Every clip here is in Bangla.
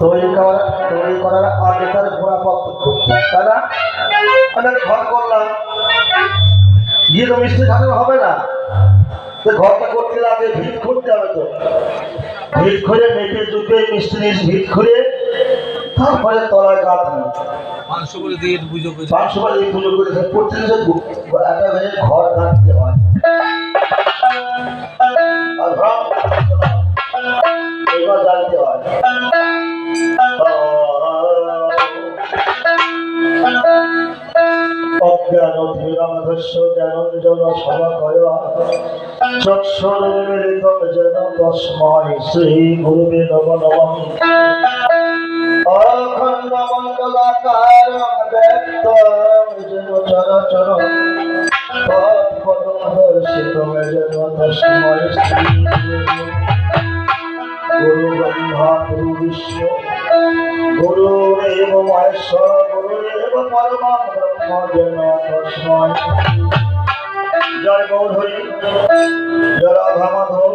তৈরি করা তৈরি করার আগে তার ঘোড়া পত্র করতে তাই না? অনেক ঘর করলাম। গিয়ে তো মিস্ত্রি থাকলে হবে না। তো ঘরটা করতে আগে ভিত করতে হবে তো। ভিত করে মেটে জুপে মিস্ত্রি ভিত করে তারপরে তলায় গাছ নেই পাঁচশো করে দিয়ে পুজো করে পাঁচশো পুজো করে প্রত্যেক একটা ঘর কাটতে হয়। আর এবার জানতে হয় অজ্ঞান ধীরামধস্য জ্ঞানঞ্জন সমাকয় চক্ষুর্মিলিত যেন তস্মৈ শ্রী গুরুবে নম নমঃ অখণ্ড মণ্ডলাকার ব্যক্ত যেন চরাচর পদর্শিত যেন তস্মৈ শ্রী গুরু ব্রহ্মা গুরু বিষ্ণু গুরুরেব মহেশ্বর গুরুরেব পরমা ব্রহ্ম যেন তস্মৈ জয় গৌধরী জয় রাধা মাধব।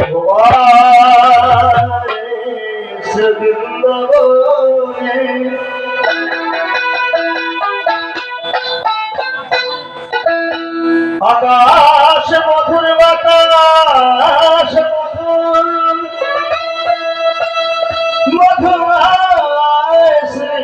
ভগবান আকাশ মধুর বাতাস মধুর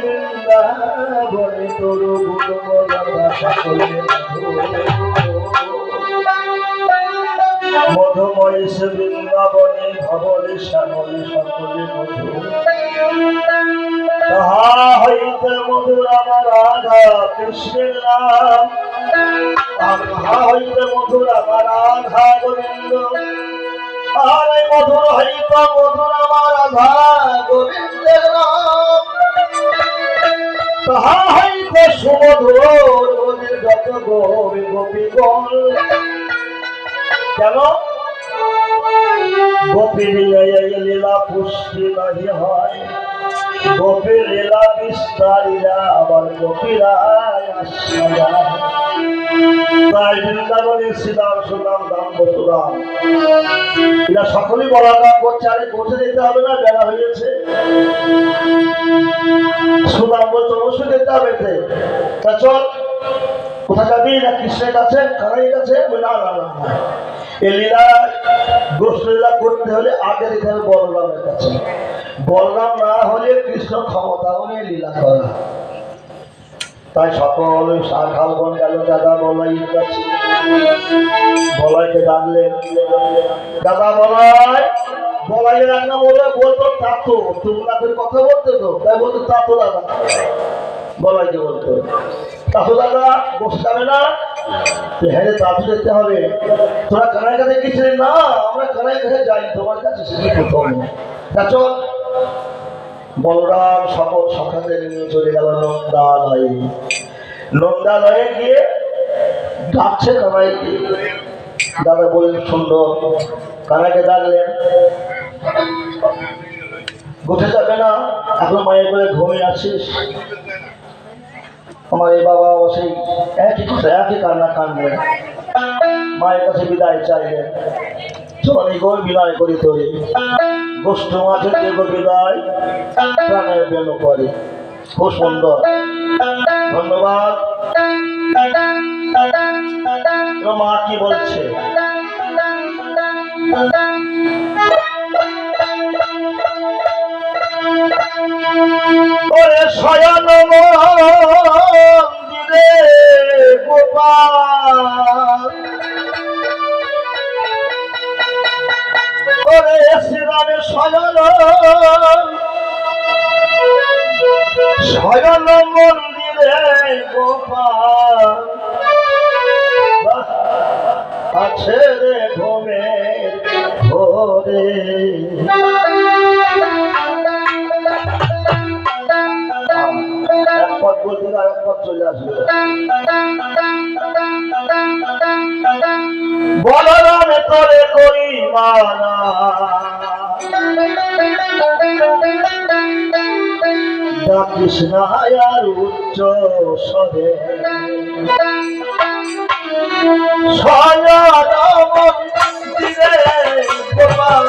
বৃন্দাবনে তরু মধুময় সে বৃন্দাবনে ভবনে শ্যামলে সকলে তাহা হইতে মধুর আমার রাধা কৃষ্ণের নাম। তাহা হইতে মধুর আমার রাধা গোবিন্দ। আর মধুর হইত মধুর আমার রাধা গোবিন্দের নাম। তাহা হইতে সুমধুর যত গোবি গোপীগণ কেন? গোপীর লীলা পুষ্টি নাহি হয়। গোপীর লীলা বিস্তারিয়া আবার আসিয়া। তাই বৃন্দাবনের শ্রীরাম সুরাম রাম বসুরাম এটা সকলেই বলা কাজ করছে, আরে করতে দিতে হবে না, বেলা হয়েছে। সুরাম বলছে অবশ্যই দিতে হবে। তা চল। কোথায় যাবি? না কৃষ্ণের কাছে? কানাই কাছে? না না না। এই লীলা গোষ্ঠ লীলা করতে হলে আগে দিতে হবে বলরামের কাছে। বলরাম না হলে কৃষ্ণ ক্ষমতাও নেই, লীলা করা তাই সকল শাখাল বন গেল, দাদা বলাই কাছে। বলাইকে ডাকলেন দাদা বলাই বলাইয়ের রান্না বলে বলতো, তাতো করে কথা বলতে তো? তাই বলতো, তাতো, দাদা। বলাইকে বলতো। না। হ্যাঁ হবে। তোরা কাছে না, আমরা যাই, তোমার কাছে বলরাম সকল সখাদের নিয়ে চলে গেল নন্দালয়ে। নন্দালয়ে গিয়ে ডাকছে কানাইকে। দাদা বললেন সুন্দর কানাইকে ডাকলেন। উঠে যাবে না, এখন মায়ের করে ঘুমিয়ে আছিস? আমার এই বাবা সেই একই কথা, একই কান্না কানলেন মায়ের কাছে বিদায় চাইলেন খুব সুন্দর। ধন্যবাদ। মা কি বলছে? করে শয়ন মন্দিরে গোপাল। করে শ্রীরামে শয়ন। শয়ন মন্দিরে গোপাল। আছে রে ঘুমে ভোরে। পথ বলতে আরেক পথ চলে আসলো বলরামে তোরে করি মানা। কৃষ্ণায়ার উচ্চ সদে সয়া মন্দিরে গোপাল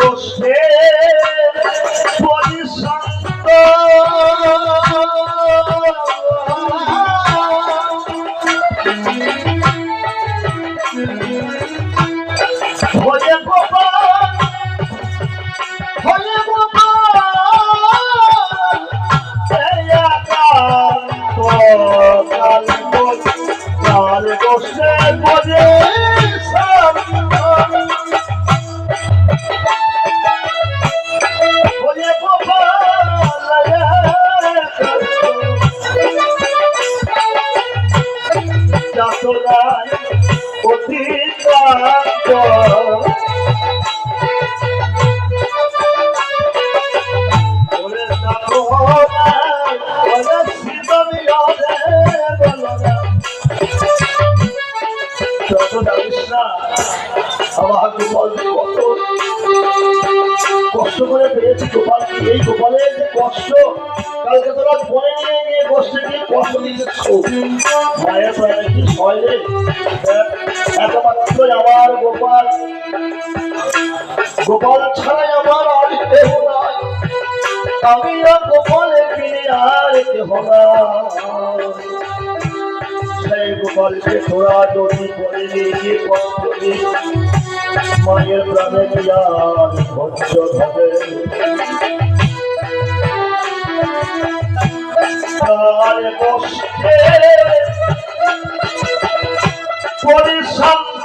বসে তোলায় আমি গোপালে ফিরে আর হবা সেই গোপালকে তোরা যদি করে নিয়ে পঞ্চমী মায়ের প্রাণে বিরাট ভজ্য ধরে? তার কষ্টে পরিশান্ত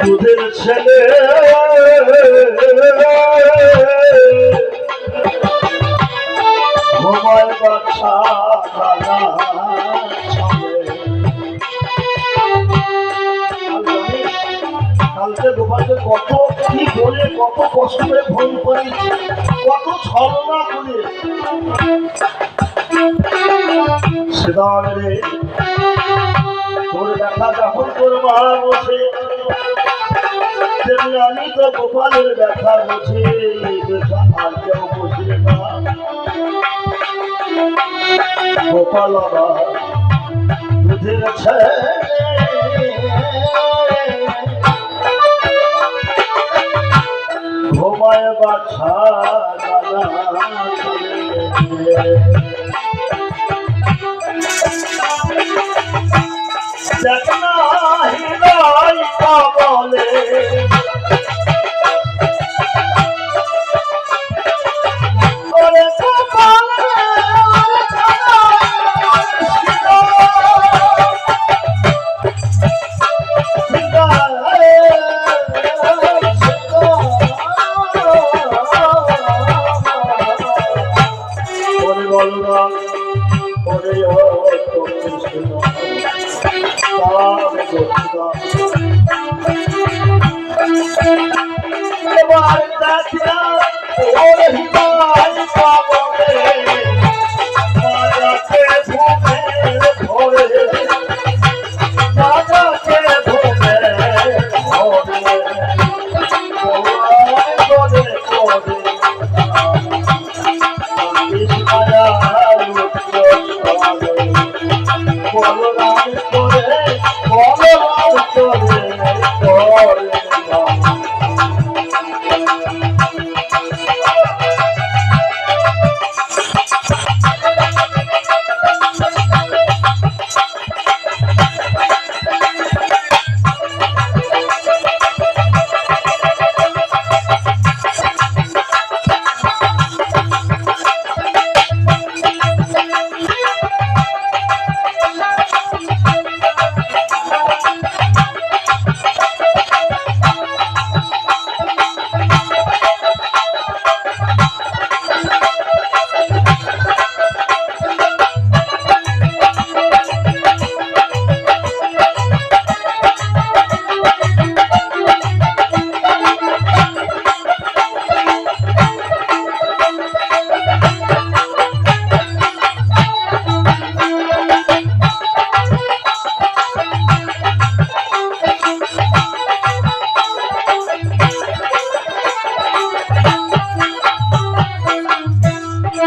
দুধের ছেলে বাচ্চা কালকে গোপালকে কত কি বলে, কত কষ্ট করে ফোন করেছি, কত ছলনা করে। সেদান রে তোর দেখা যখন তোর মা বসে আমি তো গোপালের দেখা বসে দেখা আর কেউ গোপাল আমার ঘুমায় বাছা দেখনা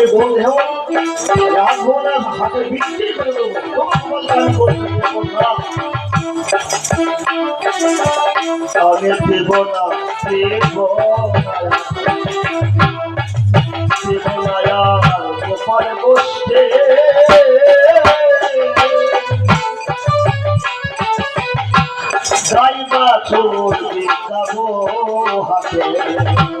আমি বললেও রাখব না হাতে বিক্রি করে দেবো আমি দেব না দেব দেব না আর বসতে যাইবা চলবে যাব হাতে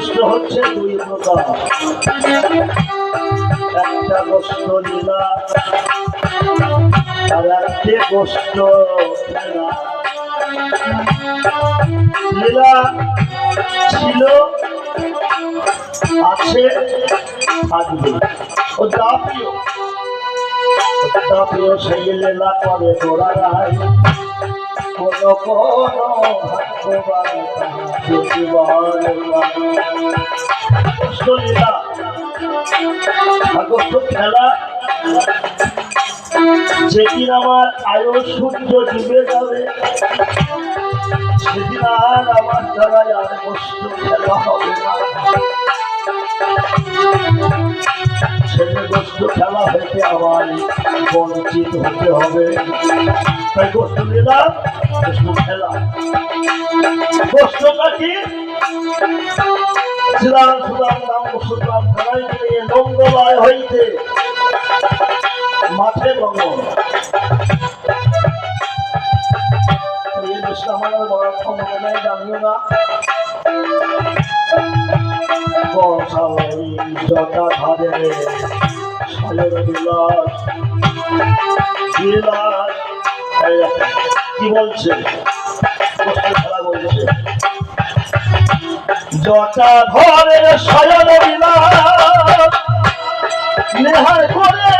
গোষ্ঠ হচ্ছে দুই প্রকার। একটা গোষ্ঠ লীলা, আর একটি খেলা লীলা। ছিল, আছে, থাকবে। ও দাপিও দাপিও সেই লীলা করে রায় কোন খেলা যেদিন আমার আয়ু সূর্য ডুবে যাবে সেদিন আর আমার দ্বারা আর কষ্ট খেলা হবে না গোষ্ঠ খেলা হইতে আমার বঞ্চিত হতে হবে। তাই গোষ্ঠ নিলাম গোষ্ঠ খেলা। গোষ্ঠটা কি শ্রীরাম সুরাম রাম সুরাম খেলাই নিয়ে মঙ্গলায় হইতে। মাঠে ভ্রমণ আমার বলার ক্ষমতা নাই, জানিও না। বসাই জটা ধারে সালের বিলাস বিলাস কি বলছে জটা ঘরে শয়ন বিলাস নেহার করে